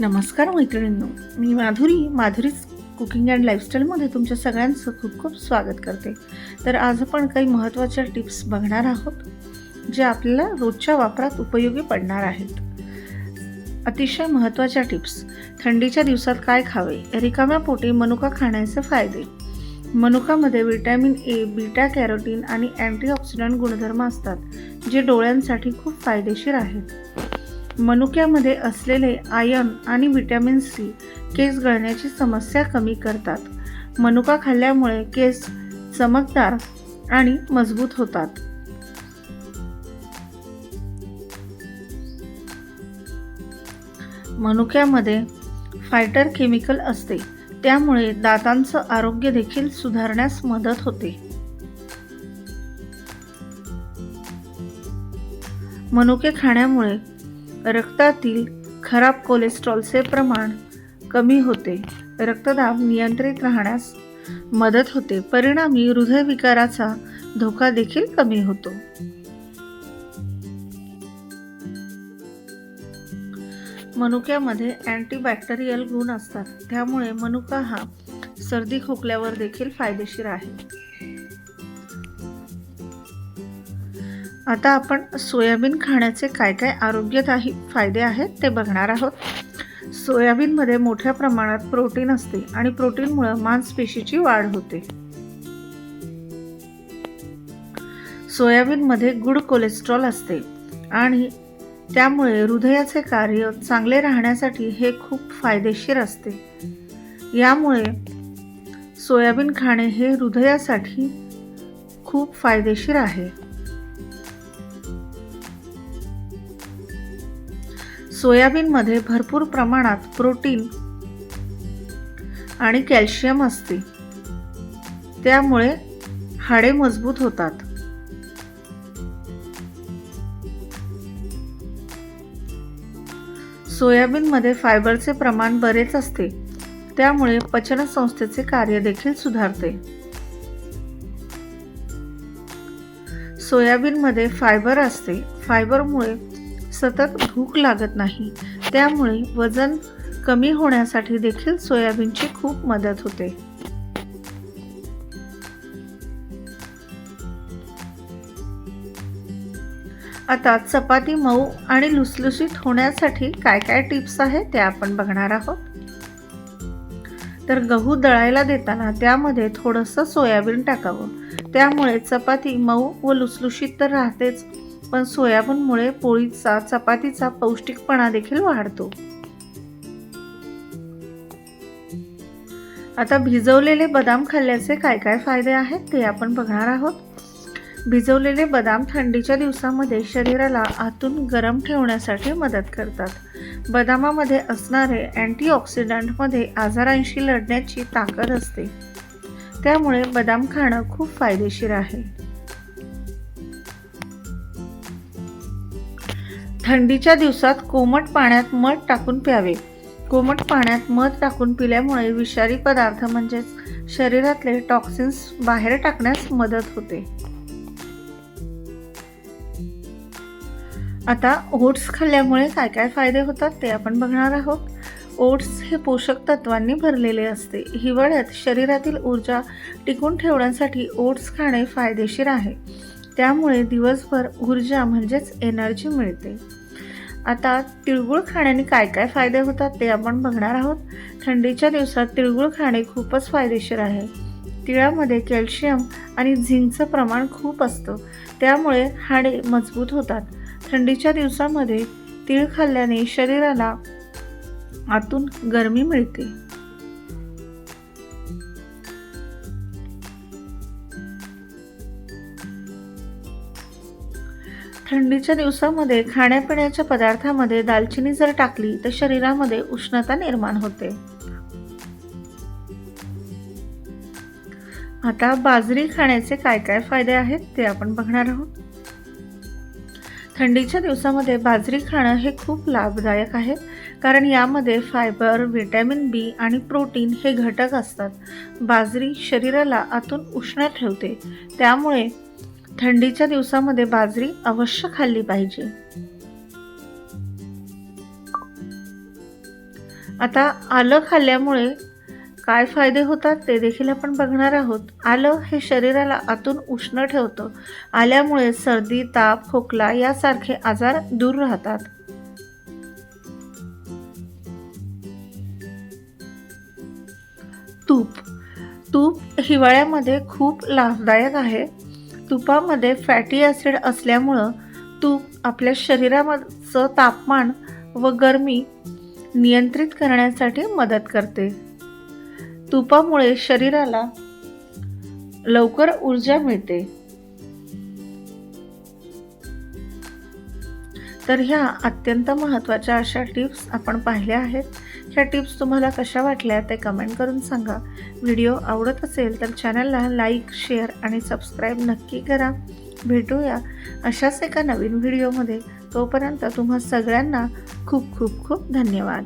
नमस्कार मैत्रिणींनो. मी माधुरी माधुरीच कुकिंग अँड लाईफस्टाईलमध्ये तुमच्या सगळ्यांचं खूप खूप स्वागत करते. तर आज आपण काही महत्त्वाच्या टिप्स बघणार आहोत जे आपल्याला रोजच्या वापरात उपयोगी पडणार आहेत. अतिशय महत्त्वाच्या टिप्स थंडीच्या दिवसात काय खावे? रिकाम्या पोटी मनुका खाण्याचे फायदे. मनुकामध्ये व्हिटॅमिन ए बीटा कॅरोटीन आणि अँटीऑक्सिडंट गुणधर्म असतात जे डोळ्यांसाठी खूप फायदेशीर आहेत. मनुक्यामध्ये असलेले आयर्न आणि विटॅमिन सी केस गळण्याची समस्या कमी करतात. मनुका खाल्ल्यामुळे केस चमकदार आणि मजबूत होतात. मनुक्यामध्ये फायटर केमिकल असते. त्यामुळे दातांचं आरोग्य देखील सुधारण्यास मदत होते. मनुके खाण्यामुळे रक्तातील खराब कोलेस्ट्रॉलचे प्रमाण कमी होते. रक्तदाब नियंत्रित राहण्यास मदत होते. परिणामी हृदयविकाराचा धोका देखील कमी होतो. मनुक्यामध्ये अँटीबॅक्टेरियल गुण असतात. त्यामुळे मनुका हा सर्दी खोकल्यावर देखील फायदेशीर आहे. आता आपण सोयाबीन खाण्याचे काय काय आरोग्यदायी फायदे आहेत ते बघणार आहोत. सोयाबीनमध्ये मोठ्या प्रमाणात प्रोटीन असते आणि प्रोटीनमुळं मांसपेशीची वाढ होते. सोयाबीनमध्ये गुड कोलेस्ट्रॉल असते आणि त्यामुळे हृदयाचे कार्य चांगले राहण्यासाठी हे खूप फायदेशीर असते. यामुळे सोयाबीन खाणे हे हृदयासाठी खूप फायदेशीर आहे. सोयाबीनमध्ये भरपूर प्रमाणात प्रोटीन आणि कॅल्शियम असते. त्यामुळे हाडे मजबूत होतात. सोयाबीनमध्ये फायबरचे प्रमाण बरेच असते. त्यामुळे पचनसंस्थेचे कार्य देखील सुधारते. सोयाबीनमध्ये फायबर असते. फायबरमुळे सतत भूक लागत नाही. त्यामुळे वजन कमी होण्यासाठी देखील सोयाबीनची खूप मदत होते. आता चपाती मऊ आणि लुसलुसीत होण्यासाठी काय काय टिप्स आहेत ते आपण बघणार आहोत. तर गहू दळायला देताना त्यामध्ये थोडंसं सोयाबीन टाकावं. त्यामुळे चपाती मऊ व लुसलुशीत तर राहतेच. पण सोयाबीनमुळे पोळीचा चपातीचा पौष्टिकपणा देखील वाढतो. आता भिजवलेले बदाम खाल्ल्याचे काय काय फायदे आहेत ते आपण बघणार आहोत. भिजवलेले बदाम थंडीच्या दिवसामध्ये शरीराला आतून गरम ठेवण्यासाठी मदत करतात. बदामामध्ये असणारे अँटीऑक्सिडंटमध्ये आजारांशी लढण्याची ताकद असते. त्यामुळे बदाम खाणं खूप फायदेशीर आहे. थंडीच्या दिवसात कोमट पाण्यात मध टाकून प्यावे. कोमट पाण्यात मध टाकून पिल्यामुळे विषारी पदार्थ म्हणजेच शरीरातले टॉक्सिन्स बाहेर टाकण्यास मदत होते. आता ओट्स खाल्ल्यामुळे काय काय फायदे होतात ते आपण बघणार आहोत. ओट्स हे पोषक तत्वांनी भरलेले असते. हिवाळ्यात शरीरातील ऊर्जा टिकून ठेवण्यासाठी ओट्स खाणे फायदेशीर आहे. त्यामुळे दिवसभर ऊर्जा म्हणजेच एनर्जी मिळते. आता तिळगुळ खाण्याने काय काय फायदे होतात ते आपण बघणार आहोत. थंडीच्या दिवसात तिळगुळ खाणे खूपच फायदेशीर आहे. तिळामध्ये कॅल्शियम आणि झिंकचं प्रमाण खूप असतं. त्यामुळे हाडे मजबूत होतात. थंडीच्या दिवसामध्ये तिळ खाल्ल्याने शरीराला आतून गरमी मिळते. थंडीच्या दिवसामध्ये खाण्यापिण्याच्या पदार्थामध्ये दालचिनी जर टाकली तर शरीरामध्ये उष्णता निर्माण होते. आता बाजरी खाण्याचे काय काय फायदे आहेत ते आपण बघणार आहोत. थंडीच्या दिवसामध्ये बाजरी खाणं हे खूप लाभदायक आहे कारण यामध्ये फायबर व्हिटॅमिन बी आणि प्रोटीन हे घटक असतात. बाजरी शरीराला आतून उष्ण ठेवते. त्यामुळे थंडीच्या दिवसामध्ये बाजरी अवश्य खाल्ली पाहिजे. आता आलं खाल्ल्यामुळे काय फायदे होतात ते देखील आपण बघणार आहोत. आलं हे शरीराला आतून उष्ण ठेवतं. आल्यामुळे सर्दी ताप खोकला यासारखे आजार दूर राहतात. तूप. तूप हिवाळ्यामध्ये खूप लाभदायक आहे. तुपामध्ये फॅटी ॲसिड असल्यामुळं तूप आपल्या शरीराचं तापमान व गरमी नियंत्रित करण्यासाठी मदत करते. तुपामुळे शरीराला लवकर ऊर्जा मिळते. तर ह्या अत्यंत महत्त्वाच्या अशा टिप्स आपण पाहिल्या आहेत. ह्या टिप्स तुम्हाला कशा वाटल्या ते कमेंट करून सांगा. व्हिडिओ आवडत असेल तर चॅनलला लाईक शेअर आणि सबस्क्राईब नक्की करा. भेटूया अशाच एका नवीन व्हिडिओमध्ये. तोपर्यंत तुम्हा सगळ्यांना खूप खूप खूप धन्यवाद.